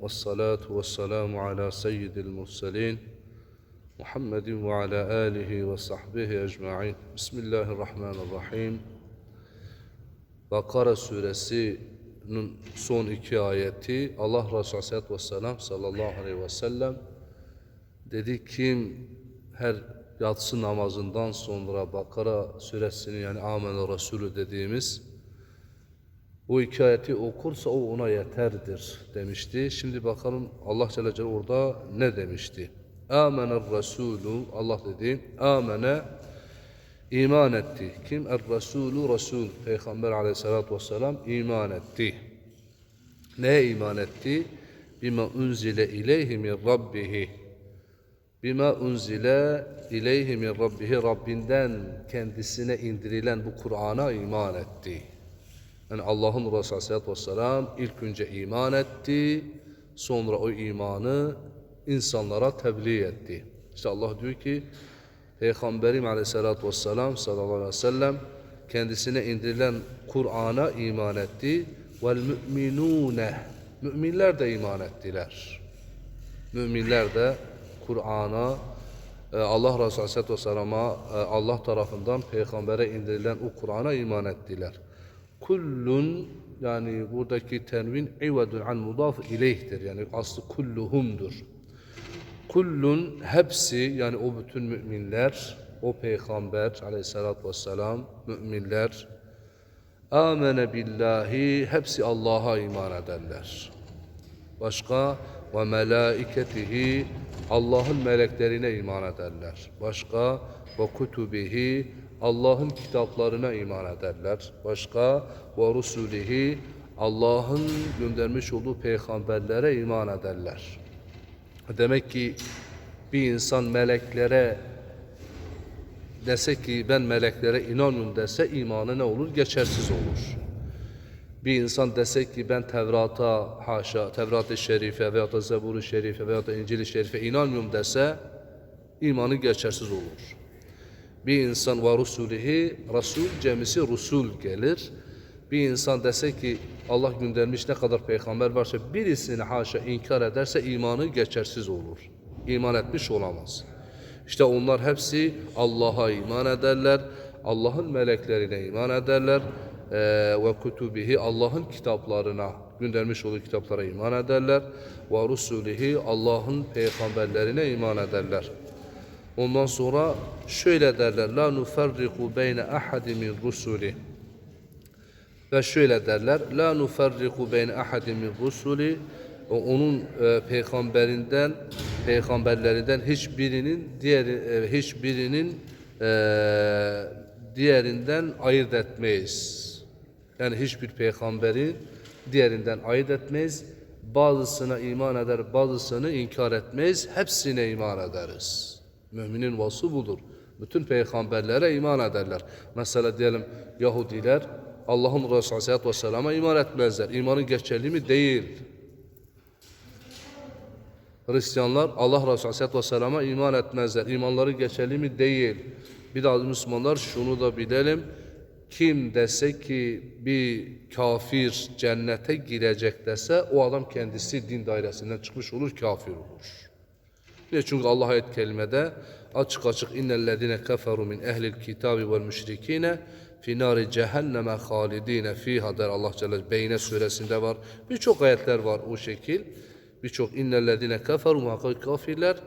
والصلاة والسلام على سيد المرسلين محمد وعلى آله وصحبه أجمعين بسم الله الرحمن الرحيم Bakara suresinin son iki ayeti Allah Resulü Aleyhisselatü Vesselam sallallahu aleyhi ve sellem dedi kim her yatsı namazından sonra Bakara suresini yani Amener Resulü dediğimiz bu iki ayeti okursa o ona yeterdir demişti. Şimdi bakalım Allah Celle Celaluhu orada ne demişti? Amener Resulü Allah dedi. Amene iman etti. Kim? Er Resulü Resul. Peygamber aleyhissalatü vesselam iman etti. Neye iman etti? Bima unzile ileyhi min rabbihi. Bima unzile ileyhi min rabbihi. Rabbinden kendisine indirilen bu Kur'an'a iman etti. Yani Allah'ın Resulü aleyhissalatü vesselam ilk önce iman etti. Sonra o imanı insanlara tebliğ etti. İşte Allah diyor ki Peygamberim aleyhissalatü vesselam sallallahu aleyhi ve sellem kendisine indirilen Kur'an'a iman etti. Vel müminune Müminler de iman ettiler. Müminler de Kur'an'a e, Allah Resulü aleyhissalatü vesselama e, Allah tarafından peygambere indirilen o Kur'an'a iman ettiler. Kullun yani buradaki tenvin ivedun an mudaf ileyhtir. Yani aslı kulluhumdur. Kullun hepsi yani o bütün müminler, o peygamber aleyhissalatü vesselam, müminler amene billahi hepsi Allah'a iman ederler. Başka ve melaiketihi Allah'ın meleklerine iman ederler. Başka ve kutubihi Allah'ın kitaplarına iman ederler. Başka ve rusulihi Allah'ın göndermiş olduğu peygamberlere iman ederler. Demek ki bir insan meleklere dese ki ben meleklere inanmıyorum dese imanı ne olur? Geçersiz olur. Bir insan dese ki ben Tevrat'a haşa, Tevrat-ı Şerife veya da Zebur-u Şerife veya da İncil-i Şerife inanmıyorum dese imanı geçersiz olur. Bir insan ve rusulihi, Resul cemisi Rusul gelir. Bir insan dese ki Allah göndermiş ne kadar peygamber varsa birisini haşa inkar ederse imanı geçersiz olur. İman etmiş olamaz. İşte onlar hepsi Allah'a iman ederler. Allah'ın meleklerine iman ederler. Ve kutubihi Allah'ın kitaplarına göndermiş olduğu kitaplara iman ederler. Ve rusulihi Allah'ın peygamberlerine iman ederler. Ondan sonra şöyle derler. La nuferriku beyne ahadi min rusuli. Ve şöyle derler. La nuferriku beyne ahadi min rusuli. Onun e, peygamberinden, peygamberlerinden hiçbirinin diğer e, hiçbirinin e, diğerinden ayırt etmeyiz. Yani hiçbir peygamberin diğerinden ayırt etmeyiz. Bazısına iman eder, bazısını inkar etmeyiz. Hepsine iman ederiz. Müminin vasfı budur. Bütün peygamberlere iman ederler. Mesela diyelim Yahudiler Allah'ın Resulü Aleyhisselatü Vesselam'a iman etmezler. İmanın geçerli mi? Değil. Hristiyanlar Allah Resulü Aleyhisselatü Vesselam'a iman etmezler. İmanları geçerli mi? Değil. Bir daha Müslümanlar şunu da bilelim. Kim dese ki bir kafir cennete girecek dese o adam kendisi din dairesinden çıkmış olur, kafir olur. Niye? Çünkü Allah ayet kelimede açık açık innellezine keferu min ehlil kitabi vel müşrikine fi nari cehenneme halidine fiha der Allah Celle Beyne suresinde var. Birçok ayetler var o şekil. Birçok innellezine keferu muhakkak kafirler.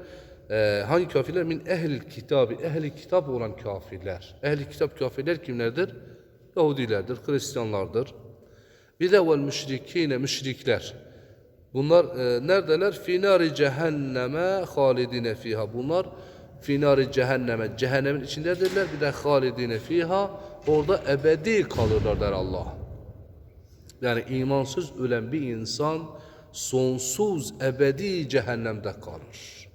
Ee, hangi kafirler? Min ehlil kitabi. Ehli kitap olan kafirler. Ehli kitap kafirler kimlerdir? Yahudilerdir, Hristiyanlardır. Bir de vel müşrikine müşrikler. Bunlar e, neredeler? Finari cehenneme halidine fiha. Bunlar finari cehenneme, cehennemin içindedirler. Bir de halidine fiha. Orada ebedi kalırlar der Allah. Yani imansız ölen bir insan sonsuz ebedi cehennemde kalır.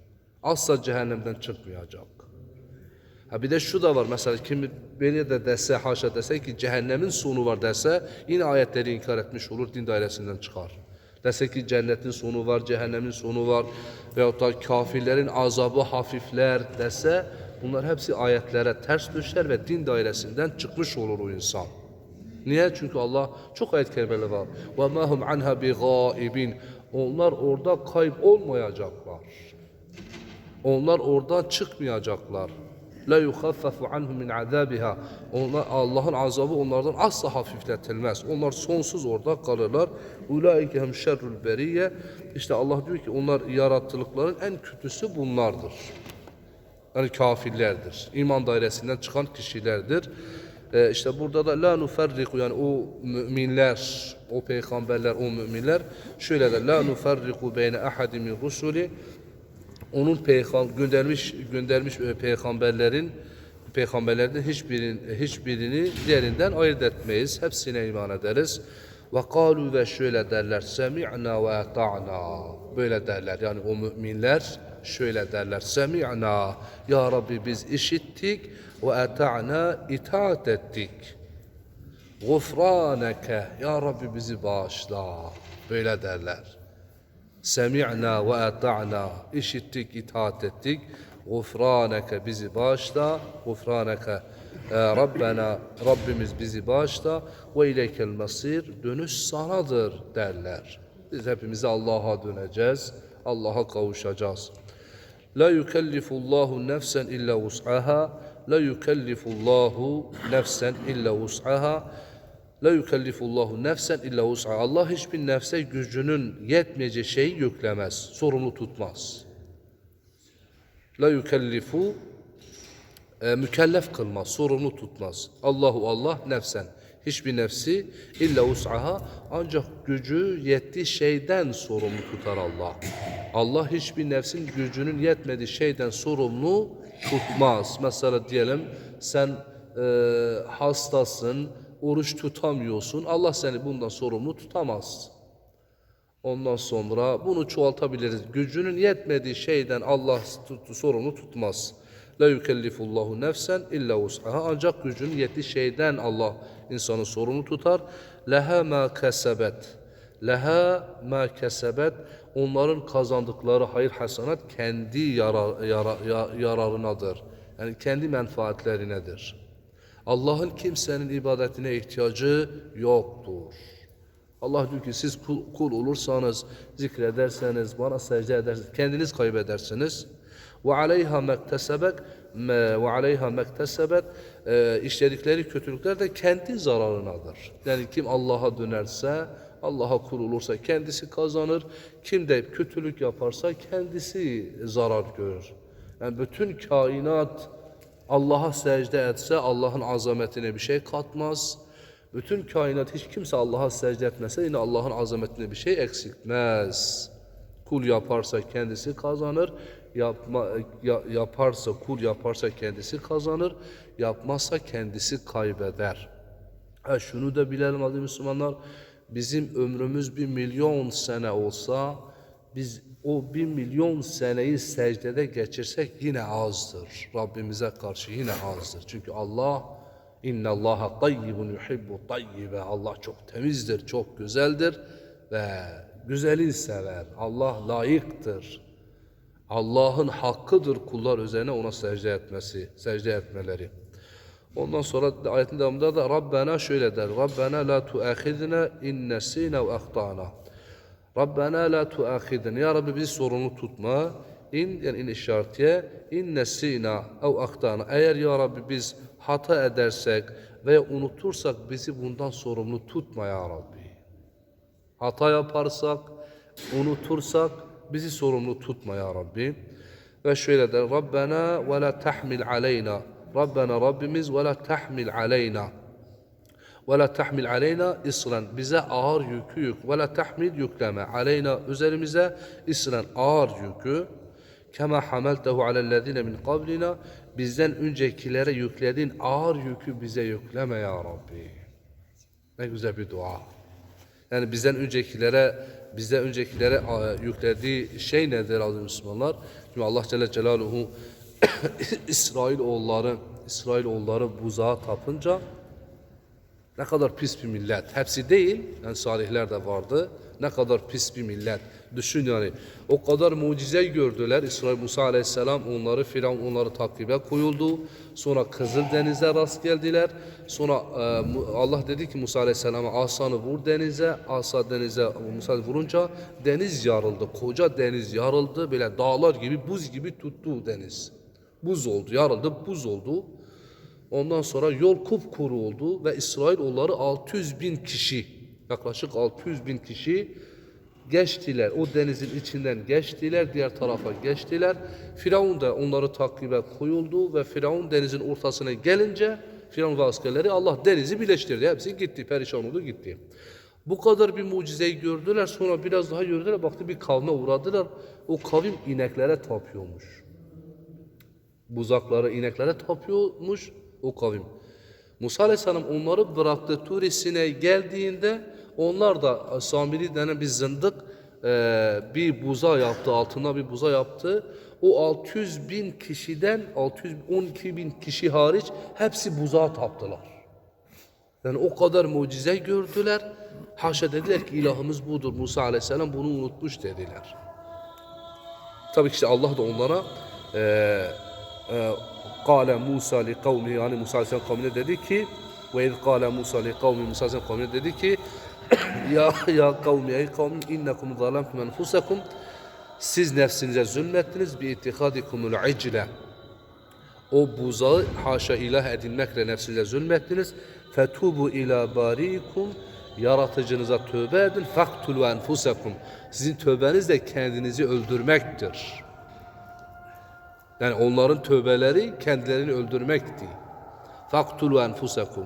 Asla cehennemden çıkmayacak. Ha bir de şu da var mesela kim böyle de dese haşa dese ki cehennemin sonu var dese yine ayetleri inkar etmiş olur din dairesinden çıkar. Dese ki cennetin sonu var, cehennemin sonu var veyahut da kafirlerin azabı hafifler dese bunlar hepsi ayetlere ters düşer ve din dairesinden çıkmış olur o insan. Niye? Çünkü Allah çok ayet kelimeleri var. وَمَا هُمْ عَنْهَا بِغَائِبِينَ Onlar orada kaybolmayacaklar. Onlar oradan çıkmayacaklar. La yukhaffafu anhum min azabiha. Onlar Allah'ın azabı onlardan asla hafifletilmez. Onlar sonsuz orada kalırlar. Ulaike hem şerrul beriye. İşte Allah diyor ki onlar yarattılıkların en kötüsü bunlardır. Yani kafirlerdir. İman dairesinden çıkan kişilerdir. Ee, işte burada da la nuferriku yani o müminler, o peygamberler, o müminler şöyle der. La nuferriku beyne ahadin min rusuli onun peygam göndermiş göndermiş e, peygamberlerin peygamberlerden hiçbirini hiçbirini diğerinden ayırt etmeyiz. Hepsine iman ederiz. Ve kalu ve şöyle derler. Semi'na ve ata'na. Böyle derler. Yani o müminler şöyle derler. Semi'na. Ya Rabbi biz işittik ve ata'na itaat ettik. Gufraneke. Ya Rabbi bizi bağışla. Böyle derler. Semi'na ve ata'na. İşittik, itaat ettik. Gufraneke bizi bağışla. Gufraneke. Rabbena Rabbimiz bizi bağışla ve ileykel masir dönüş sanadır derler. Biz hepimiz Allah'a döneceğiz. Allah'a kavuşacağız. La yukellifullahu nefsen illa vus'aha. La yukellifullahu nefsen illa vus'aha. La yukellifullahu nefsen illa vus'aha. Allah hiçbir nefse gücünün yetmeyeceği şeyi yüklemez, sorumlu tutmaz. La yukellifu e, mükellef kılmaz, sorumlu tutmaz. Allahu Allah nefsen. Hiçbir nefsi illa us'aha ancak gücü yettiği şeyden sorumlu tutar Allah. Allah hiçbir nefsin gücünün yetmediği şeyden sorumlu tutmaz. Mesela diyelim sen e, hastasın, oruç tutamıyorsun. Allah seni bundan sorumlu tutamaz. Ondan sonra bunu çoğaltabiliriz. Gücünün yetmediği şeyden Allah sorumlu tutmaz. La yukellifullahu nefsen illa vus'aha. Ancak gücünün yettiği şeyden Allah insanı sorumlu tutar. Leha ma kesebet. Leha ma kesebet. Onların kazandıkları hayır hasenat kendi yarar, yara, ya- yararınadır. Yani kendi menfaatlerinedir. Allah'ın kimsenin ibadetine ihtiyacı yoktur. Allah diyor ki siz kul, kul olursanız, zikrederseniz, bana secde ederseniz, kendiniz kaybedersiniz. Ve aleyha mektesebek ve aleyha işledikleri kötülükler de kendi zararınadır. Yani kim Allah'a dönerse, Allah'a kul olursa kendisi kazanır. Kim de kötülük yaparsa kendisi zarar görür. Yani bütün kainat Allah'a secde etse Allah'ın azametine bir şey katmaz. Bütün kainat hiç kimse Allah'a secde etmese yine Allah'ın azametine bir şey eksiltmez. Kul yaparsa kendisi kazanır. Yapma, ya- yaparsa kul yaparsa kendisi kazanır. Yapmazsa kendisi kaybeder. Ha, şunu da bilelim aziz Müslümanlar. Bizim ömrümüz bir milyon sene olsa biz o bir milyon seneyi secdede geçirsek yine azdır. Rabbimize karşı yine azdır. Çünkü Allah inna Allaha tayyibun yuhibbu tayyibe. Allah çok temizdir, çok güzeldir ve güzeli sever. Allah layıktır. Allah'ın hakkıdır kullar üzerine ona secde etmesi, secde etmeleri. Ondan sonra ayetin devamında da Rabbena şöyle der. Rabbena la tuahidna in nesina ve ahtana. Rabbena la tuahidna. Ya Rabbi bizi sorumlu tutma. İn yani in işaretiye in nesina ev ahtana. Eğer ya Rabbi biz hata edersek veya unutursak bizi bundan sorumlu tutma ya Rabbi. Hata yaparsak, unutursak bizi sorumlu tutma ya Rabbi. Ve şöyle der. Rabbena ve la tahmil aleyna. Rabbena Rabbimiz ve la tahmil aleyna. Ve la tahmil aleyna isran. Bize ağır yükü yük. Ve la tahmil yükleme. Aleyna üzerimize isran ağır yükü. Kema hameltehu alellezine min qablina. Bizden öncekilere yüklediğin ağır yükü bize yükleme ya Rabbi. Ne güzel bir dua. Yani bizden öncekilere bizden öncekilere e, yüklediği şey nedir aziz Müslümanlar? Şimdi Allah Celle Celaluhu İsrail oğulları İsrail oğulları buzağa tapınca ne kadar pis bir millet. Hepsi değil. Yani salihler de vardı. Ne kadar pis bir millet. Düşün yani. O kadar mucize gördüler. İsrail Musa Aleyhisselam onları Firavun onları takibe koyuldu. Sonra Kızıl Deniz'e rast geldiler. Sonra e, Allah dedi ki Musa Aleyhisselam'a asanı vur denize. Asa denize Musa vurunca deniz yarıldı. Koca deniz yarıldı. Böyle dağlar gibi buz gibi tuttu deniz. Buz oldu, yarıldı, buz oldu. Ondan sonra yol kupkuru oldu ve İsrail onları 600 bin kişi, yaklaşık 600 bin kişi geçtiler. O denizin içinden geçtiler, diğer tarafa geçtiler. Firavun da onları takibe koyuldu ve Firavun denizin ortasına gelince Firavun askerleri Allah denizi birleştirdi. Hepsi gitti, perişan oldu gitti. Bu kadar bir mucizeyi gördüler. Sonra biraz daha gördüler. Baktı bir kavme uğradılar. O kavim ineklere tapıyormuş buzakları, ineklere tapıyormuş o kavim. Musa Aleyhisselam onları bıraktı Turisine geldiğinde onlar da Samiri denen bir zındık e, bir buza yaptı, altına bir buza yaptı. O 600 bin kişiden 612 bin kişi hariç hepsi buzağa taptılar. Yani o kadar mucize gördüler. Haşa dediler ki ilahımız budur. Musa Aleyhisselam bunu unutmuş dediler. Tabii ki işte Allah da onlara e, e, Kale Musa li kavmi yani Musa Aleyhisselam kavmine dedi ki ve iz kâle Musa li kavmi Musa Aleyhisselam kavmine dedi ki ya ya kavmi ey kavmi innekum zalemtum enfusekum siz nefsinize zulmettiniz bi ittihadikumul icle o buzağı haşa ilah edinmekle nefsinize zulmettiniz. Fetubu ila barikum yaratıcınıza tövbe edin. Faktulu enfusekum. Sizin tövbeniz de kendinizi öldürmektir. Yani onların tövbeleri kendilerini öldürmekti. Faktulu enfusekum.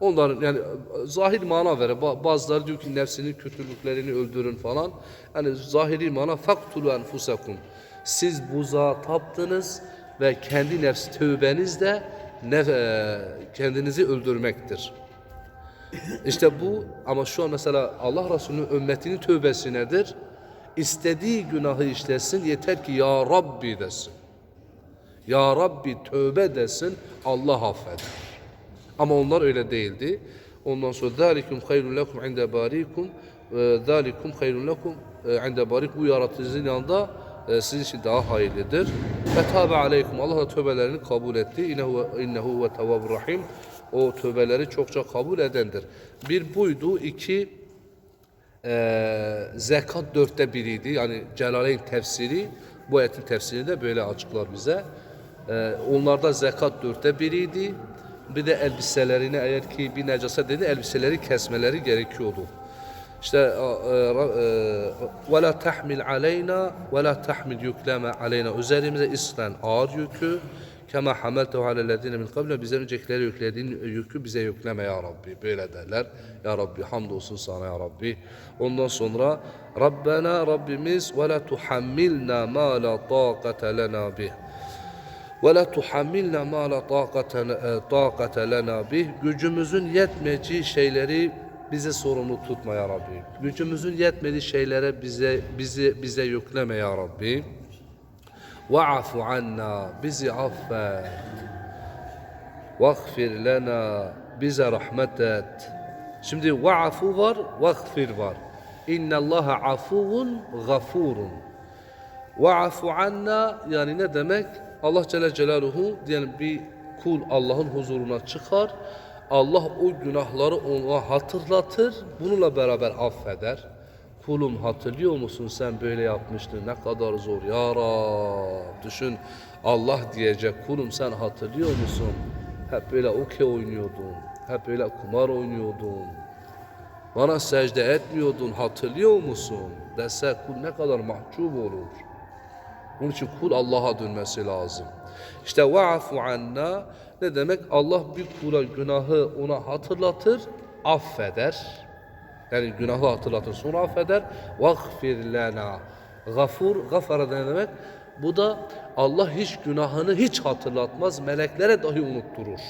Onların yani zahir mana vere. Ba- Bazıları diyor ki nefsinin kötülüklerini öldürün falan. Yani zahiri mana faktulu enfusekum. Siz buzağa taptınız ve kendi nefs tövbeniz de nef- e, kendinizi öldürmektir. İşte bu ama şu an mesela Allah Resulü'nün ümmetinin tövbesi nedir? İstediği günahı işlesin yeter ki ya Rabbi desin. Ya Rabbi tövbe desin Allah affeder. Ama onlar öyle değildi. Ondan sonra zalikum hayrun lekum inde barikum zalikum hayrun lekum e, inde barik bu yaratıcının yanında e, sizin için daha hayırlıdır. Fetabe aleykum Allah da tövbelerini kabul etti. İnnehu innehu ve tevvabur rahim. O tövbeleri çokça kabul edendir. Bir buydu, iki e, zekat dörtte biriydi. Yani Celaleyn tefsiri, bu ayetin tefsiri de böyle açıklar bize. E, onlarda zekat dörtte biriydi. Bir de elbiselerini eğer ki bir necasa dedi elbiseleri kesmeleri gerekiyordu. İşte tahmil aleyna ve la tahmil yükleme aleyna üzerimize islen ağır yükü kema hamaltehu alellezine min kable bize öncekileri yüklediğin yükü bize yükleme ya Rabbi böyle derler. Ya Rabbi hamdolsun sana ya Rabbi. Ondan sonra Rabbena Rabbimiz la tuhammilna ma la taqate lena bih. Ve la tuhammilna ma la taqate lena bih. Gücümüzün yetmeyeceği şeyleri bize sorumlu tutma ya Rabbi. Gücümüzün yetmediği şeylere bize bizi bize yükleme ya Rabbi. Va'fu anna bizi affet. Vagfir lena bize rahmet et. Şimdi va'fu var, vagfir var. İnna Allaha afuvun gafurun. Va'fu anna yani ne demek? Allah Celle Celaluhu diyelim bir kul Allah'ın huzuruna çıkar. Allah o günahları ona hatırlatır. Bununla beraber affeder. Kulum hatırlıyor musun sen böyle yapmıştın ne kadar zor ya Rab. Düşün Allah diyecek kulum sen hatırlıyor musun? Hep böyle okey oynuyordun. Hep böyle kumar oynuyordun. Bana secde etmiyordun hatırlıyor musun? Dese kul ne kadar mahcup olur. Bunun için kul Allah'a dönmesi lazım. İşte va'fu anna ne demek? Allah bir kula günahı ona hatırlatır, affeder. Yani günahı hatırlatır sonra affeder. Vagfir lena. Gafur, gafara ne demek? Bu da Allah hiç günahını hiç hatırlatmaz. Meleklere dahi unutturur.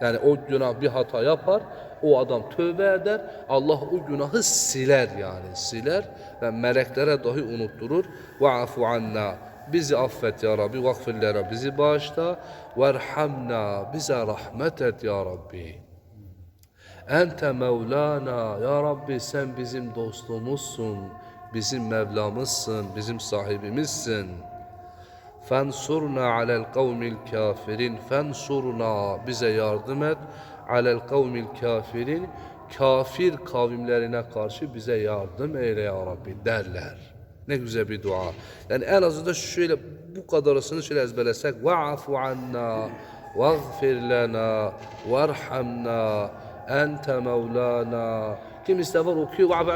Yani o günah bir hata yapar, o adam tövbe eder, Allah o günahı siler yani siler ve meleklere dahi unutturur. Va'fu anna bizi affet ya Rabbi, vagfir lena bizi bağışla, verhamna bize rahmet et ya Rabbi. Ente Mevlana. Ya Rabbi sen bizim dostumuzsun. Bizim Mevlamızsın. Bizim sahibimizsin. Fensurna alel kavmil kafirin. Fensurna bize yardım et. Alel kavmil kafirin. Kafir kavimlerine karşı bize yardım eyle ya Rabbi derler. Ne güzel bir dua. Yani en azından şöyle bu kadarısını şöyle ezberlesek. Va'fu anna, vagfir lana, varhamna, ente mevlana. Kim istefer okuyor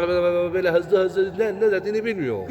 böyle hızlı hızlı ne, ne dediğini bilmiyor.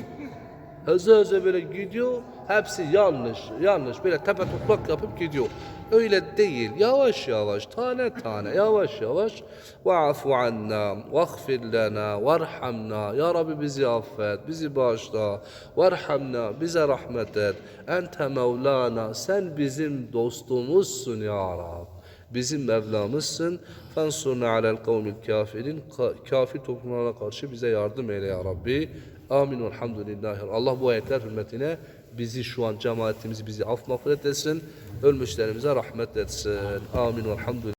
Hızlı hızlı böyle gidiyor. Hepsi yanlış, yanlış. Böyle tepe toplak yapıp gidiyor. Öyle değil. Yavaş yavaş, tane tane, yavaş yavaş. Va'fu anna, vagfir lana, varhamna. Ya Rabbi bizi affet, bizi bağışla. Varhamna, bize rahmet et. Ente Mevlana, sen bizim dostumuzsun ya Rab. Bizim Mevlamızsın. Fensurna alel kavmil kafirin. Ka- Kafir toplumlara karşı bize yardım eyle ya Rabbi. Amin. Elhamdülillahi. Allah bu ayetler hürmetine bizi şu an cemaatimizi bizi af mağfiret etsin. Ölmüşlerimize rahmet etsin. Amin. Elhamdülillah.